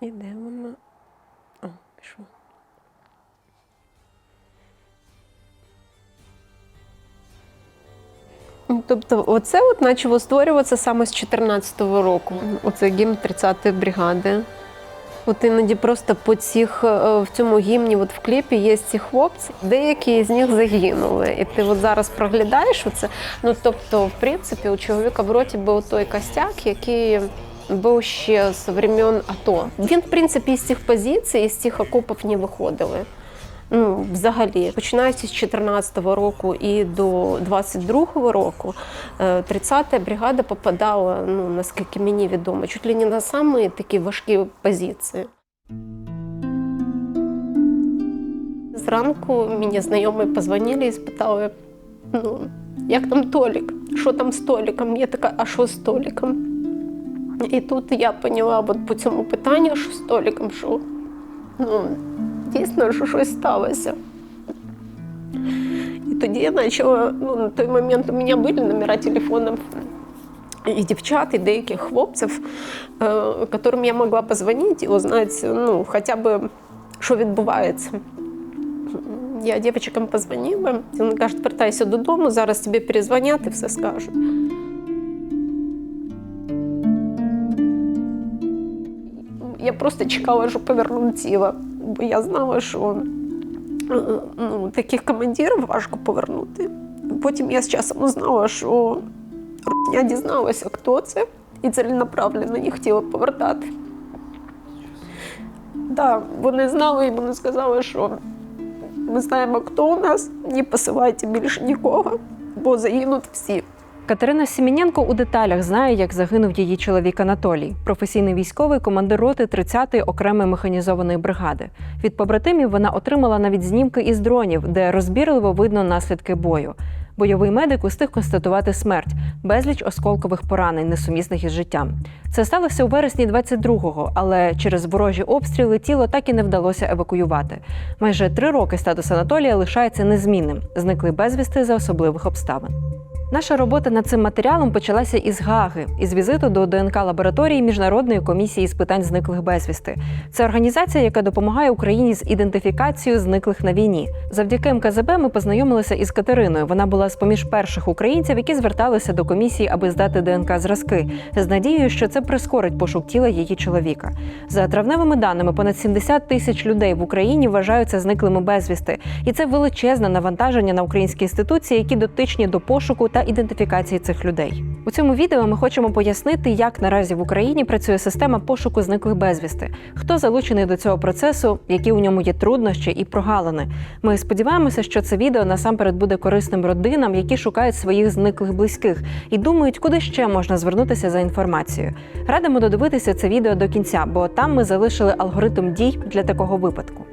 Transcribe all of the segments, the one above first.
І де вона? О, пішла. Ну, Тобто, оце от почало створюватися саме з 14-го року. Оце гімн 30-ї бригади. От іноді просто по цих е, в цьому гімні, от в кліпі є ці хлопці, деякі з них загинули. І ти от зараз проглядаєш оце. Ну тобто, в принципі, у чоловіка в роті був той костяк, який був ще з времен АТО. Він, в принципі, із цих позицій, із цих окопів не виходили. Ну, взагалі, починаючи з 14-го року і до 22-го року, е, 30-та бригада попадала, ну наскільки мені відомо, чуть ли не на самі такі важкі позиції. Зранку мені знайомі позвонили і спитали, ну, як там Толік, що там з Толіком? Я така, а що з Толіком? І тут я поняла от по цьому питанню, що з що ну, дійсно, що щось сталося. І тоді я почала, ну, на той момент у мене були номера телефонів і дівчат, і деяких хлопців, е, яким я могла позвонити і узнати, ну, хоча б, що відбувається. Я дівчатам позвонила, вони кажуть, вертайся додому, зараз тобі перезвонять і все скажуть. Я просто чекала, що повернуть тіло, бо я знала, що е, ну, таких командирів важко повернути. Потім я з часом узнала, що я дізналася, хто це, і ціленаправленно не хотіла повертати. Да, вони знали і вони сказали, що ми знаємо, хто у нас, не посилайте більше нікого, бо загинуть всі. Катерина Сіміненко у деталях знає, як загинув її чоловік Анатолій, професійний військовий командир роти 30-ї окремої механізованої бригади. Від побратимів вона отримала навіть знімки із дронів, де розбірливо видно наслідки бою. Бойовий медик устиг констатувати смерть, безліч осколкових поранень, несумісних із життям. Це сталося у вересні 22-го, але через ворожі обстріли тіло так і не вдалося евакуювати. Майже три роки статус Анатолія лишається незмінним, зниклий безвісти за особливих обставин. Наша робота над цим матеріалом почалася із Гаги, із візиту до ДНК лабораторії Міжнародної комісії з питань зниклих безвісти. Це організація, яка допомагає Україні з ідентифікацією зниклих на війні. Завдяки МКЗБ ми познайомилися із Катериною. Вона була з поміж перших українців, які зверталися до комісії, аби здати ДНК зразки, з надією, що це прискорить пошук тіла її чоловіка. За травневими даними, понад 70 тисяч людей в Україні вважаються зниклими безвісти, і це величезне навантаження на українські інституції, які дотичні до пошуку та ідентифікації цих людей. У цьому відео ми хочемо пояснити, як наразі в Україні працює система пошуку зниклих безвісти, хто залучений до цього процесу, які у ньому є труднощі і прогалини. Ми сподіваємося, що це відео насамперед буде корисним родинам, які шукають своїх зниклих близьких і думають, куди ще можна звернутися за інформацією. Радимо додивитися це відео до кінця, бо там ми залишили алгоритм дій для такого випадку.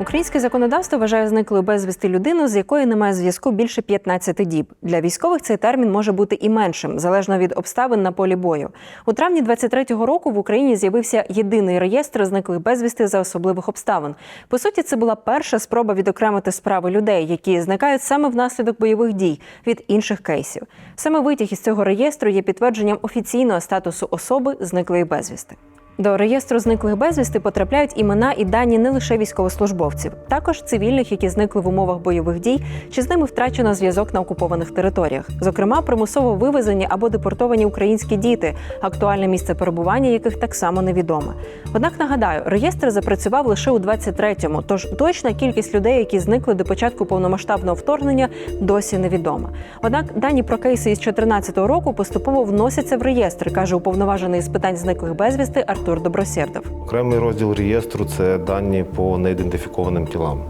Українське законодавство вважає зниклою безвісти людину, з якою немає зв'язку більше 15 діб. Для військових цей термін може бути і меншим, залежно від обставин на полі бою. У травні 23-го року в Україні з'явився єдиний реєстр зниклих безвісти за особливих обставин. По суті, це була перша спроба відокремити справи людей, які зникають саме внаслідок бойових дій від інших кейсів. Саме витяг із цього реєстру є підтвердженням офіційного статусу особи зниклої безвісти. До реєстру зниклих безвісти потрапляють імена і дані не лише військовослужбовців, також цивільних, які зникли в умовах бойових дій, чи з ними втрачено зв'язок на окупованих територіях, зокрема, примусово вивезені або депортовані українські діти, актуальне місце перебування яких так само невідоме. Однак нагадаю, реєстр запрацював лише у 23-му, тож точна кількість людей, які зникли до початку повномасштабного вторгнення, досі невідома. Однак дані про кейси із 2014 року поступово вносяться в реєстр, каже уповноважений з питань зниклих безвісти Артур Добросєрдов. Окремий розділ реєстру це дані по неідентифікованим тілам.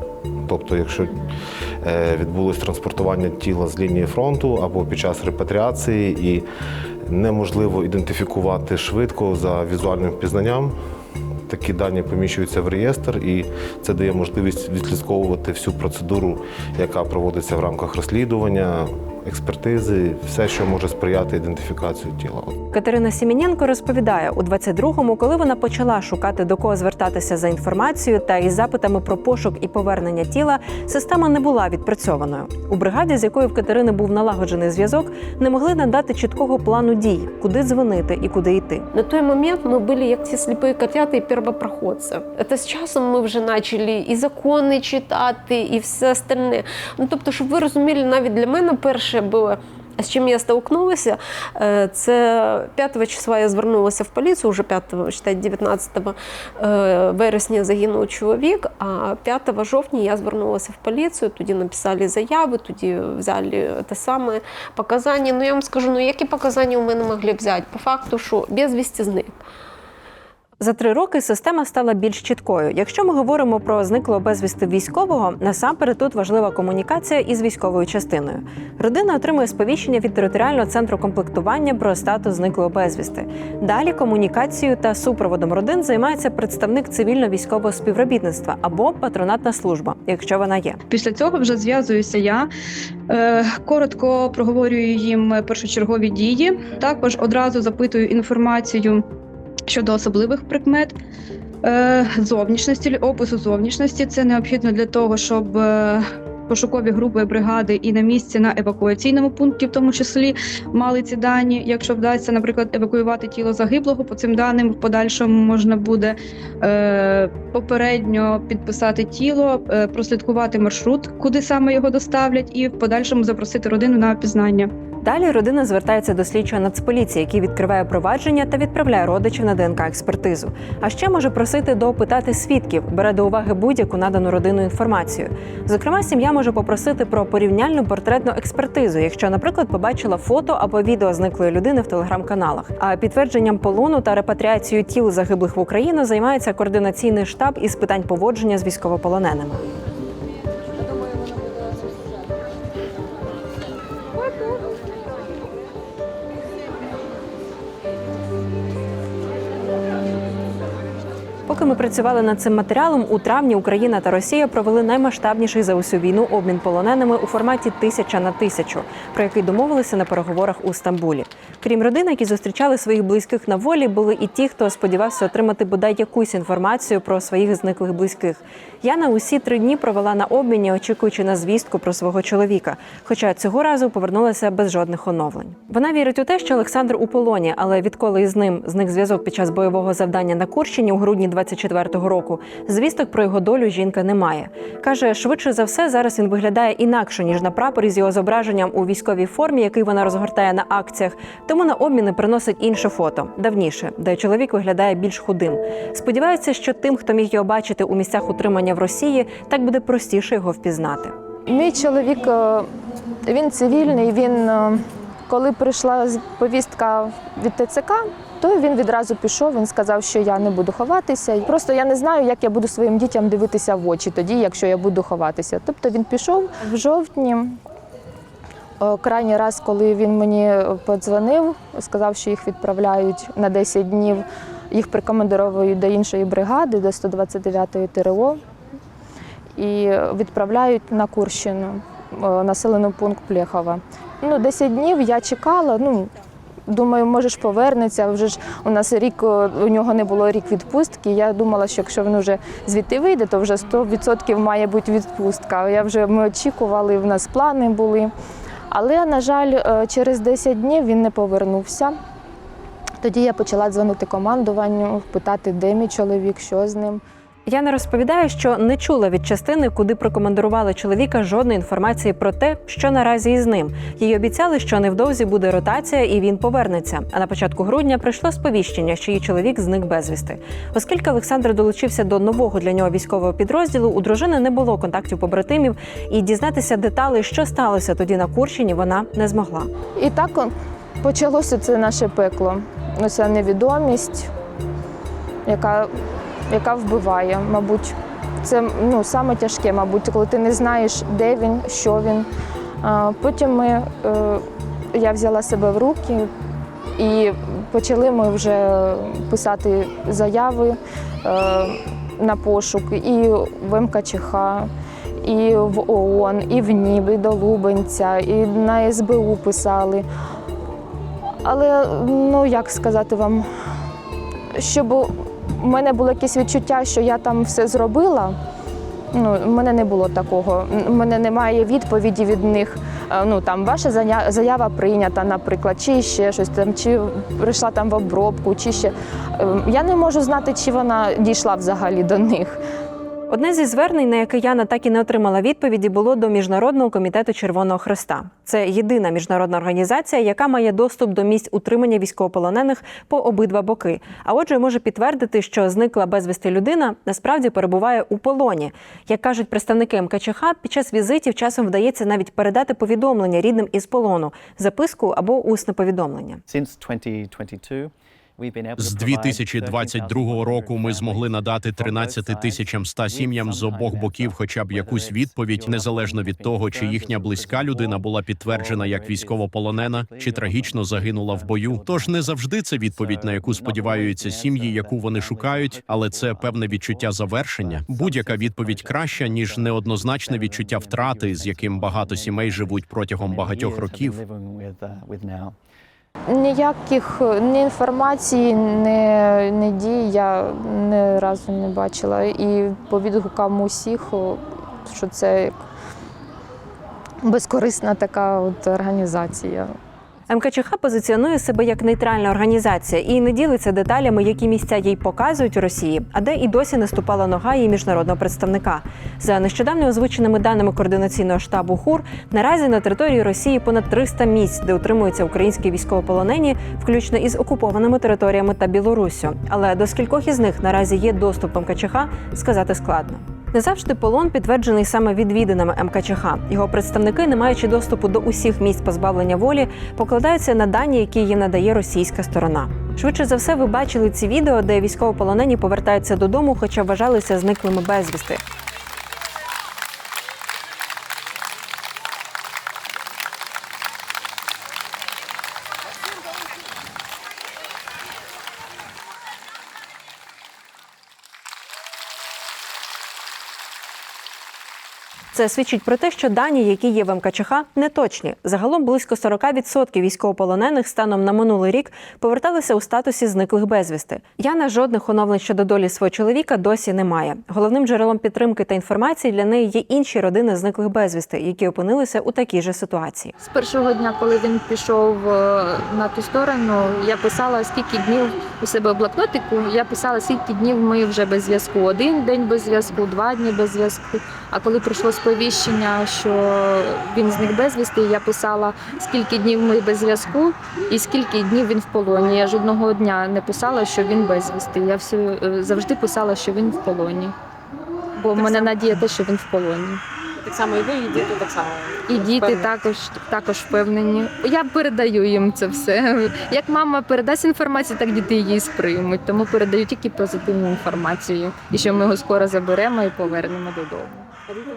Тобто, якщо е, відбулось транспортування тіла з лінії фронту або під час репатріації і неможливо ідентифікувати швидко за візуальним впізнанням, такі дані поміщуються в реєстр, і це дає можливість відслідковувати всю процедуру, яка проводиться в рамках розслідування, експертизи, все, що може сприяти ідентифікації тіла. Катерина Сіміненко розповідає, у 22-му, коли вона почала шукати до кого звертатися за інформацією та із запитами про пошук і повернення тіла, система не була відпрацьованою. У бригаді, з якою в Катерини був налагоджений зв'язок, не могли надати чіткого плану дій, куди дзвонити і куди йти. На той момент ми були як ті сліпі котята і первопроходці. Це з часом ми вже почали і закони читати, і все остальне. Ну тобто, щоб ви розуміли, навіть для мене перше було. З чим я столкнулася, е, це 5 числа я звернулася в поліцію, вже 5, считай, 19 е, вересня загинув чоловік, а 5 жовтня я звернулася в поліцію, тоді написали заяви, тоді взяли те саме показання. Ну я вам скажу, ну які показання у мене могли взяти? По факту, що безвісті зник. За три роки система стала більш чіткою. Якщо ми говоримо про зниклого безвісти військового, насамперед тут важлива комунікація із військовою частиною. Родина отримує сповіщення від територіального центру комплектування про статус зниклого безвісти. Далі комунікацією та супроводом родин займається представник цивільно-військового співробітництва або патронатна служба, якщо вона є. Після цього вже зв'язуюся я. е, Коротко проговорюю їм першочергові дії. Також одразу запитую інформацію щодо особливих прикмет. е, Зовнішності, опису зовнішності це необхідно для того, щоб е, пошукові групи бригади і на місці на евакуаційному пункті, в тому числі, мали ці дані. Якщо вдасться, наприклад, евакуювати тіло загиблого, по цим даним в подальшому можна буде е, попередньо підписати тіло, е, прослідкувати маршрут, куди саме його доставлять, і в подальшому запросити родину на опізнання. Далі родина звертається до слідчого нацполіції, який відкриває провадження та відправляє родичів на ДНК експертизу. А ще може просити доопитати свідків, бере до уваги будь-яку надану родину інформацію. Зокрема, сім'я може попросити про порівняльну портретну експертизу, якщо, наприклад, побачила фото або відео зниклої людини в телеграм-каналах. А підтвердженням полону та репатріацією тіл загиблих в Україну займається координаційний штаб із питань поводження з військовополоненими. Ми працювали над цим матеріалом, у травні Україна та Росія провели наймасштабніший за усю війну обмін полоненими у форматі тисяча на тисячу, про який домовилися на переговорах у Стамбулі. Крім родин, які зустрічали своїх близьких на волі, були і ті, хто сподівався отримати бодай якусь інформацію про своїх зниклих близьких. Яна усі три дні провела на обміні, очікуючи на звістку про свого чоловіка. Хоча цього разу повернулася без жодних оновлень. Вона вірить у те, що Олександр у полоні, але відколи із ним зник зв'язок під час бойового завдання на Курщині у грудні 24-го року, звісток про його долю жінка не має. каже, швидше за все, зараз він виглядає інакше ніж на прапорі з його зображенням у військовій формі, який вона розгортає на акціях. Тому на обміни приносить інше фото давніше, де чоловік виглядає більш худим. Сподівається, що тим, хто міг його бачити у місцях утримання в Росії, так буде простіше його впізнати. Мій чоловік е, він цивільний. Він е, коли прийшла повістка від ТЦК, то він відразу пішов. Він сказав, що я не буду ховатися. Просто я не знаю, як я буду своїм дітям дивитися в очі тоді, якщо я буду ховатися. Тобто він пішов в жовтні. е, Крайній раз, коли він мені подзвонив, сказав, що їх відправляють на 10 днів, їх прикомандировують до іншої бригади, до 129-ї ТРО і відправляють на Курщину, е, населений пункт Плєхова. Ну, 10 днів я чекала. Ну, думаю, може ж повернеться. Вже ж у нас рік у нього не було рік відпустки. Я думала, що якщо він вже звідти вийде, то вже 100% має бути відпустка. Я вже ми очікували, в нас плани були. Але, на жаль, е, через 10 днів він не повернувся. Тоді я почала дзвонити командуванню, питати, де мій чоловік, що з ним. Яна розповідає, що не чула від частини, куди прикомандирували чоловіка жодної інформації про те, що наразі із ним. Їй обіцяли, що невдовзі буде ротація і він повернеться. А на початку грудня прийшло сповіщення, що її чоловік зник безвісти. Оскільки Олександр долучився до нового для нього військового підрозділу, у дружини не було контактів побратимів, і дізнатися деталей, що сталося тоді на Курщині, вона не змогла. І так почалося це наше пекло. Ну, Ця невідомість, яка, яка вбиває, мабуть. Це ну, саме тяжке, мабуть, коли ти не знаєш, де він, що він. Потім ми, е, я взяла себе в руки і почали ми вже писати заяви е, на пошук і в МКЧХ, і в ООН, і в НІБ, і до Лубенця, і на СБУ писали. Але ну як сказати вам, щоб у мене було якесь відчуття, що я там все зробила. Ну, в мене не було такого. У мене немає відповіді від них. Е, Ну там ваша заява прийнята, наприклад, чи ще щось там, чи прийшла там в обробку, чи ще Е, я не можу знати, чи вона дійшла взагалі до них. Одне зі звернень, на яке Яна так і не отримала відповіді, було до Міжнародного комітету Червоного Хреста. Це єдина міжнародна організація, яка має доступ до місць утримання військовополонених по обидва боки. А отже, може підтвердити, що зникла безвісти людина насправді перебуває у полоні. Як кажуть представники МКЧХ, під час візитів часом вдається навіть передати повідомлення рідним із полону, записку або усне повідомлення. Since 2022, З 2022 року ми змогли надати 13 тисячам 100 сім'ям з обох боків хоча б якусь відповідь, незалежно від того, чи їхня близька людина була підтверджена як військовополонена, чи трагічно загинула в бою. Тож не завжди це відповідь, на яку сподіваються сім'ї, яку вони шукають, але це певне відчуття завершення. Будь-яка відповідь краща ніж неоднозначне відчуття втрати, з яким багато сімей живуть протягом багатьох років. Ніяких ні інформації, ні, ні дій я ні разу не бачила. І по відгукам усіх, що це як безкорисна така от організація. МКЧХ позиціонує себе як нейтральна організація і не ділиться деталями, які місця їй показують у Росії, а де і досі не ступала нога її міжнародного представника. За нещодавно озвученими даними координаційного штабу ХУР, наразі на території Росії понад 300 місць, де утримуються українські військовополонені, включно із окупованими територіями та Білоруссю. Але до скількох із них наразі є доступ МКЧХ, сказати складно. Не завжди полон підтверджений саме відвідинами МКЧХ. Його представники, не маючи доступу до усіх місць позбавлення волі, покладаються на дані, які їм надає російська сторона. Швидше за все, ви бачили ці відео, де військовополонені повертаються додому, хоча вважалися зниклими безвісти. Це свідчить про те, що дані, які є в МКЧХ, не точні. Загалом близько 40% військовополонених станом на минулий рік поверталися у статусі зниклих безвісти. Яна жодних оновлень щодо долі свого чоловіка досі не має. Головним джерелом підтримки та інформації для неї є інші родини зниклих безвісти, які опинилися у такій же ситуації. З першого дня, коли він пішов е, на ту сторону, я писала скільки днів у себе в блокнотику. Я писала, скільки днів ми вже без зв'язку. Один день без зв'язку, два дні без зв'язку. А коли прийшло сповіщення, що він зник безвісти, я писала, скільки днів ми без зв'язку і скільки днів він в полоні. Я жодного дня не писала, що він безвісти. Я все е, завжди писала, що він в полоні. Бо в мене надія те, що він в полоні. Так само і ви, і діти так само. І діти також також впевнені. Я передаю їм це все. Як мама передасть інформацію, так діти її сприймуть. Тому передаю тільки позитивну інформацію. І що ми його скоро заберемо і повернемо додому.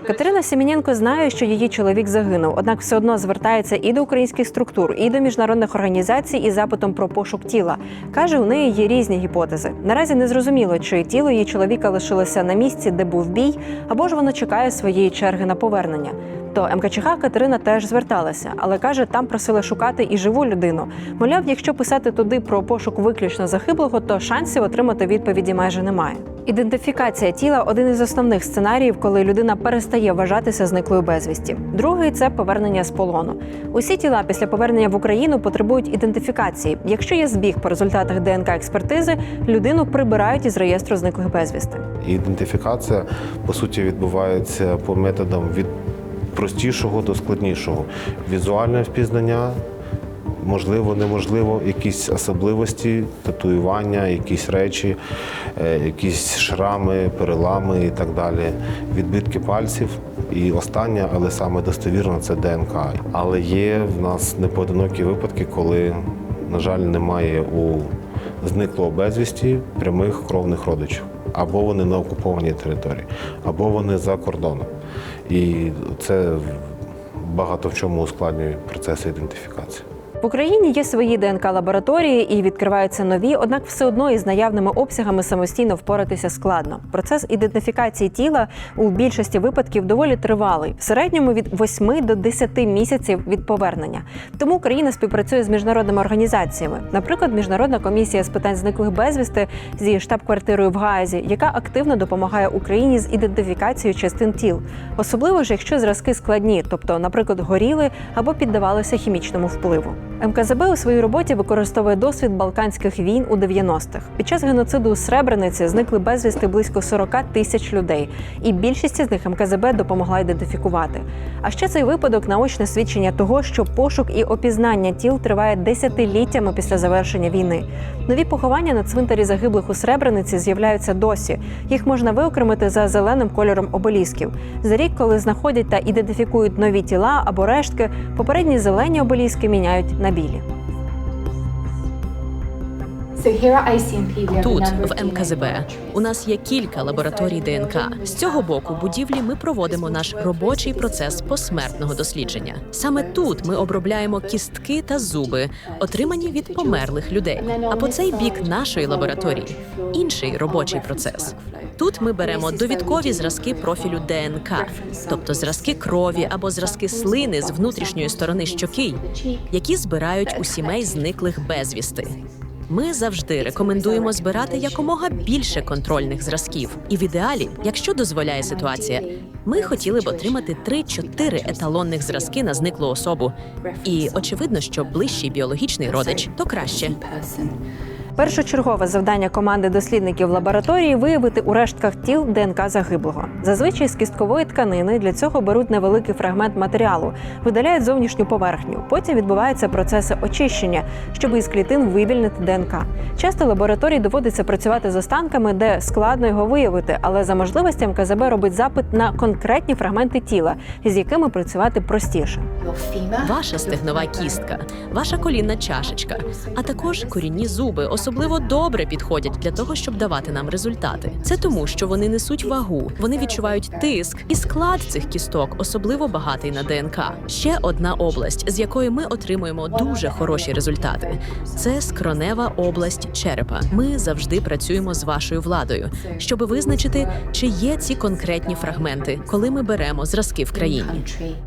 Катерина Сіміненко знає, що її чоловік загинув, однак все одно звертається і до українських структур, і до міжнародних організацій із запитом про пошук тіла. каже, у неї є різні гіпотези. Наразі не зрозуміло, чи тіло її чоловіка лишилося на місці, де був бій, або ж воно чекає своєї черги на повернення. До МКЧХ Катерина теж зверталася, але каже, там просили шукати і живу людину. Мовляв, якщо писати туди про пошук виключно загиблого, то шансів отримати відповіді майже немає. Ідентифікація тіла один із основних сценаріїв, коли людина перестає вважатися зниклою безвісті. Другий це повернення з полону. Усі тіла після повернення в Україну потребують ідентифікації. Якщо є збіг по результатах ДНК експертизи, людину прибирають із реєстру зниклих безвісти. Ідентифікація по суті відбувається по методам від простішого до складнішого. Візуальне впізнання, можливо, неможливо, якісь особливості, татуювання, якісь речі, е, якісь шрами, перелами і так далі, відбитки пальців. І останнє, але саме достовірно, це ДНК. Але є в нас непоодинокі випадки, коли, на жаль, немає у зниклого безвісті прямих кровних родичів. Або вони на окупованій території, або вони за кордоном. І це багато в чому ускладнює процес ідентифікації. В Україні є свої ДНК лабораторії і відкриваються нові, однак все одно із наявними обсягами самостійно впоратися складно. Процес ідентифікації тіла у більшості випадків доволі тривалий, в середньому від 8 до 10 місяців від повернення. Тому Україна співпрацює з міжнародними організаціями, наприклад, Міжнародна комісія з питань зниклих безвісти зі штаб-квартирою в Гаазі, яка активно допомагає Україні з ідентифікацією частин тіл, особливо ж якщо зразки складні, тобто, наприклад, горіли або піддавалися хімічному впливу. МКЗБ у своїй роботі використовує досвід балканських війн у 90-х. Під час геноциду у Сребрениці зникли безвісти близько 40 тисяч людей, і більшість з них МКЗБ допомогла ідентифікувати. А ще цей випадок наочне свідчення того, що пошук і опізнання тіл триває десятиліттями після завершення війни. Нові поховання на цвинтарі загиблих у Сребрениці з'являються досі. Їх можна виокремити за зеленим кольором обелісків. За рік, коли знаходять та ідентифікують нові тіла або рештки, попередні зелені обеліски міняють на білі. Тут, в МКЗБ, у нас є кілька лабораторій ДНК. З цього боку будівлі ми проводимо наш робочий процес посмертного дослідження. Саме тут ми обробляємо кістки та зуби, отримані від померлих людей. А по цей бік нашої лабораторії інший робочий процес. Тут ми беремо довідкові зразки профілю ДНК, тобто зразки крові або зразки слини з внутрішньої сторони щоки, які збирають у сімей зниклих безвісти. Ми завжди рекомендуємо збирати якомога більше контрольних зразків. І в ідеалі, якщо дозволяє ситуація, ми хотіли б отримати 3-4 еталонних зразки на зниклу особу. І очевидно, що ближчий біологічний родич то краще. Першочергове завдання команди дослідників лабораторії виявити у рештках тіл ДНК загиблого. Зазвичай з кісткової тканини для цього беруть невеликий фрагмент матеріалу, видаляють зовнішню поверхню. Потім відбуваються процеси очищення, щоб із клітин вивільнити ДНК. Часто лабораторії доводиться працювати з останками, де складно його виявити, але за можливості МКЗБ робить запит на конкретні фрагменти тіла, з якими працювати простіше. Ваша стегнова кістка, ваша колінна чашечка, а також корінні зуби особливо добре підходять для того, щоб давати нам результати. Це тому, що вони несуть вагу, вони відчувають тиск, і склад цих кісток особливо багатий на ДНК. Ще одна область, з якої ми отримуємо дуже хороші результати. Це скронева область черепа. Ми завжди працюємо з вашою владою, щоб визначити, чи є ці конкретні фрагменти, коли ми беремо зразки в країні.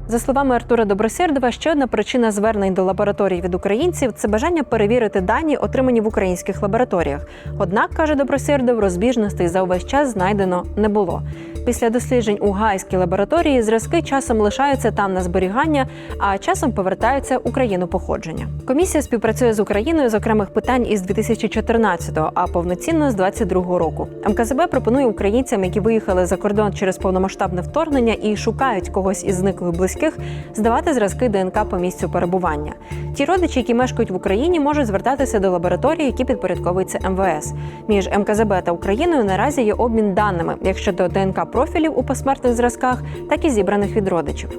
За словами Артура Добросердова, ще одна причина звернень до лабораторій від українців це бажання перевірити дані, отримані в українських лабораторіях. Однак, каже Добросердов, розбіжностей за увесь час знайдено не було. Після досліджень у гайській лабораторії зразки часом лишаються там на зберігання, а часом повертаються у країну походження. Комісія співпрацює з Україною з окремих питань із 2014-го, а повноцінно з 22-го року. МКЗБ пропонує українцям, які виїхали за кордон через повномасштабне вторгнення і шукають когось із зниклих близьких, здавати зразки ДНК по місцю перебування. Ті родичі, які мешкають в Україні, можуть звертатися до лабораторії, які підпорядковуються МВС. Між МКЗБ та Україною наразі є обмін даними як щодо ДНК профілів у посмертних зразках, так і зібраних від родичів.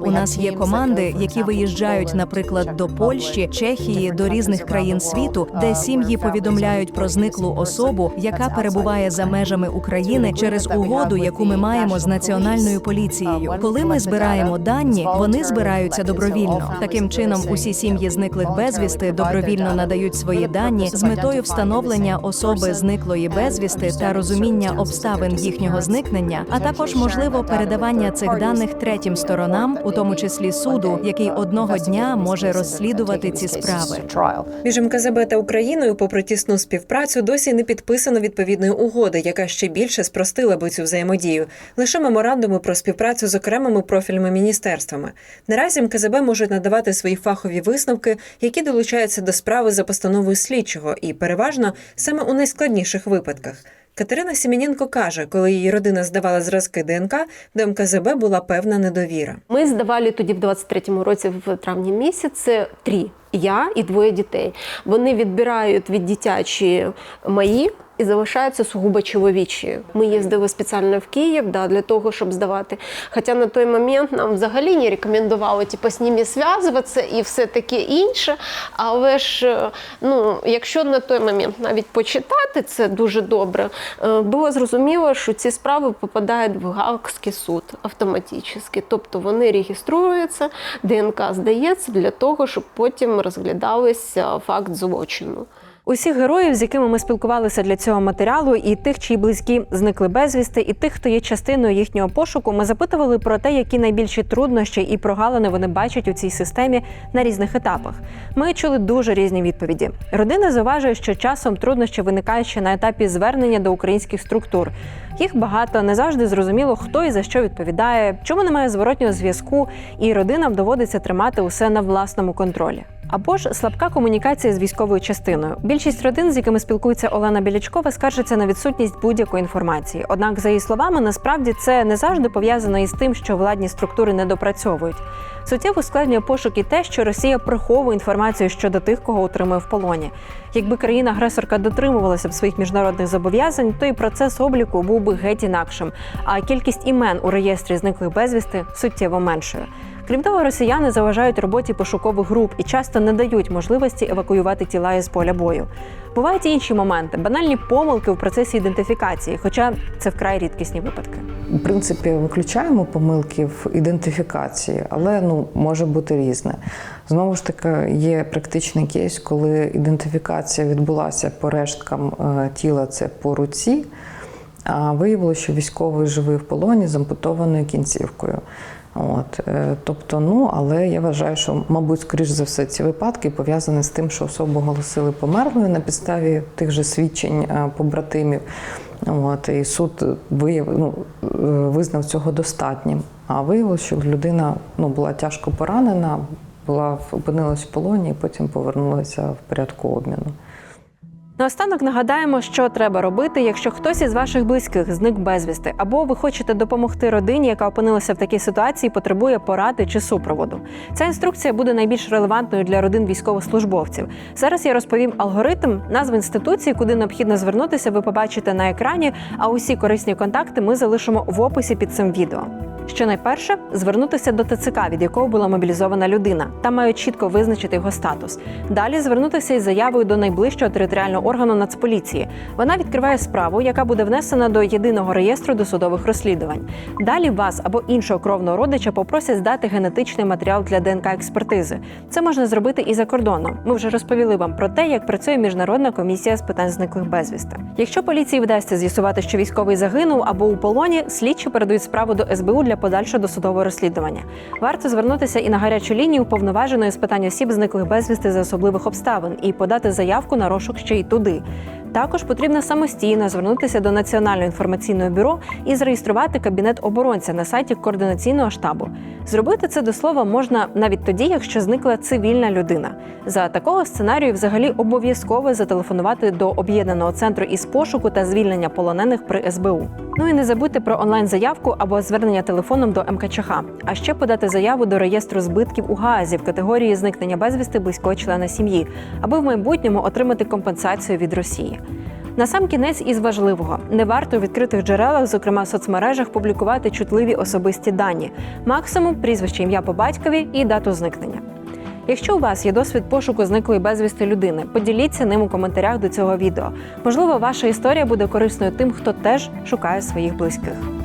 У нас є команди, які виїжджають, наприклад, до Польщі, Чехії, до різних країн світу, де сім'ї повідомляють про зниклу особу, яка перебуває за межами України через угоду, яку ми маємо з національною поліцією. Коли ми збираємо дані, вони збираються добровільно. Таким чином, усі сім'ї зниклих безвісти добровільно надають свої дані з метою встановлення особи зниклої безвісти та розуміння обставин їхнього зникнення, а також можливо передавання цих даних третім сторонам, у тому числі суду, який одного дня може розслідувати ці справи. Між МКЗБ та Україною, попри тісну співпрацю, досі не підписано відповідної угоди, яка ще більше спростила би цю взаємодію. Лише меморандуми про співпрацю з окремими профільними міністерствами. Наразі МКЗБ можуть надавати свої фахові висновки, які долучаються до справи за постановою слідчого, і переважно саме у найскладніших випадках. Катерина Сіміненко каже, коли її родина здавала зразки ДНК, до МКЗБ була певна недовіра. Ми здавали тоді в 23-му році, в травні місяці, три. Я і двоє дітей. Вони відбирають від дитячі мої і залишаються сугубо чоловічі. Ми їздили спеціально в Київ да, для того, щоб здавати. Хоча на той момент нам взагалі не рекомендували типу, з ними зв'язуватися і все таке інше. Але ж, е, ну, якщо на той момент навіть почитати це дуже добре, е, було зрозуміло, що ці справи попадають в Гаагський суд автоматично. Тобто вони реєструються, ДНК здається для того, щоб потім розглядався факт злочину. Усіх героїв, з якими ми спілкувалися для цього матеріалу, і тих, чиї близькі зникли безвісти, і тих, хто є частиною їхнього пошуку, ми запитували про те, які найбільші труднощі і прогалини вони бачать у цій системі на різних етапах. Ми чули дуже різні відповіді. Родина зауважує, що часом труднощі виникають ще на етапі звернення до українських структур. Їх багато, не завжди зрозуміло, хто і за що відповідає, чому немає зворотнього зв'язку, і родинам доводиться тримати усе на власному контролі. Або ж слабка комунікація з військовою частиною. Більшість родин, з якими спілкується Олена Білячкова, скаржиться на відсутність будь-якої інформації. Однак, за її словами, насправді це не завжди пов'язано із тим, що владні структури не допрацьовують. Суттєво ускладнює пошук і те, що Росія приховує інформацію щодо тих, кого утримує в полоні. Якби країна-агресорка дотримувалася б своїх міжнародних зобов'язань, то і процес обліку був би геть інакшим, а кількість імен у реєстрі зниклих безвісти суттєво меншою. Крім того, росіяни заважають роботі пошукових груп і часто не дають можливості евакуювати тіла із поля бою. Бувають і інші моменти, банальні помилки в процесі ідентифікації, хоча це вкрай рідкісні випадки. В принципі, виключаємо помилки в ідентифікації, але ну може бути різне. Знову ж таки, є практичний кейс, коли ідентифікація відбулася по решткам е, тіла, це по руці. А виявилося, що військовий живий в полоні з ампутованою кінцівкою. От, е, тобто, ну але я вважаю, що, мабуть, скоріш за все, ці випадки пов'язані з тим, що особу оголосили померлою на підставі тих же свідчень е, побратимів. От, і суд вияв, ну, е, визнав цього достатнім. А виявилося, що людина ну, була тяжко поранена, була опинилась в полоні і потім повернулася в порядку обміну. Наостанок нагадаємо, що треба робити, якщо хтось із ваших близьких зник безвісти, або ви хочете допомогти родині, яка опинилася в такій ситуації, потребує поради чи супроводу. Ця інструкція буде найбільш релевантною для родин військовослужбовців. Зараз я розповім алгоритм, назву інституції, куди необхідно звернутися. Ви побачите на екрані. А усі корисні контакти ми залишимо в описі під цим відео. Що найперше звернутися до ТЦК, від якого була мобілізована людина. Там мають чітко визначити його статус. Далі звернутися із заявою до найближчого територіального органу Нацполіції. Вона відкриває справу, яка буде внесена до єдиного реєстру досудових розслідувань. Далі вас або іншого кровного родича попросять здати генетичний матеріал для ДНК експертизи. Це можна зробити і за кордоном. Ми вже розповіли вам про те, як працює міжнародна комісія з питань зниклих безвісти. Якщо поліції вдасться з'ясувати, що військовий загинув або у полоні, слідчі передають справу до СБУ для подальшого досудового розслідування. Варто звернутися і на гарячу лінію уповноваженої з питань осіб, зниклих безвісти за особливих обставин, і подати заявку на розшук ще й туди. Також потрібно самостійно звернутися до Національного інформаційного бюро і зареєструвати кабінет оборонця на сайті координаційного штабу. Зробити це до слова можна навіть тоді, якщо зникла цивільна людина. За такого сценарію взагалі обов'язково зателефонувати до об'єднаного центру із пошуку та звільнення полонених при СБУ. Ну і не забудьте про онлайн-заявку або звернення телефоном до МКЧХ, а ще подати заяву до реєстру збитків у ГААЗі в категорії зникнення безвісти близького члена сім'ї, аби в майбутньому отримати компенсацію від Росії. На сам кінець із важливого не варто у відкритих джерелах, зокрема в соцмережах, публікувати чутливі особисті дані, максимум прізвище ім'я по батькові і дату зникнення. Якщо у вас є досвід пошуку зниклої безвісти людини, поділіться ним у коментарях до цього відео. Можливо, ваша історія буде корисною тим, хто теж шукає своїх близьких.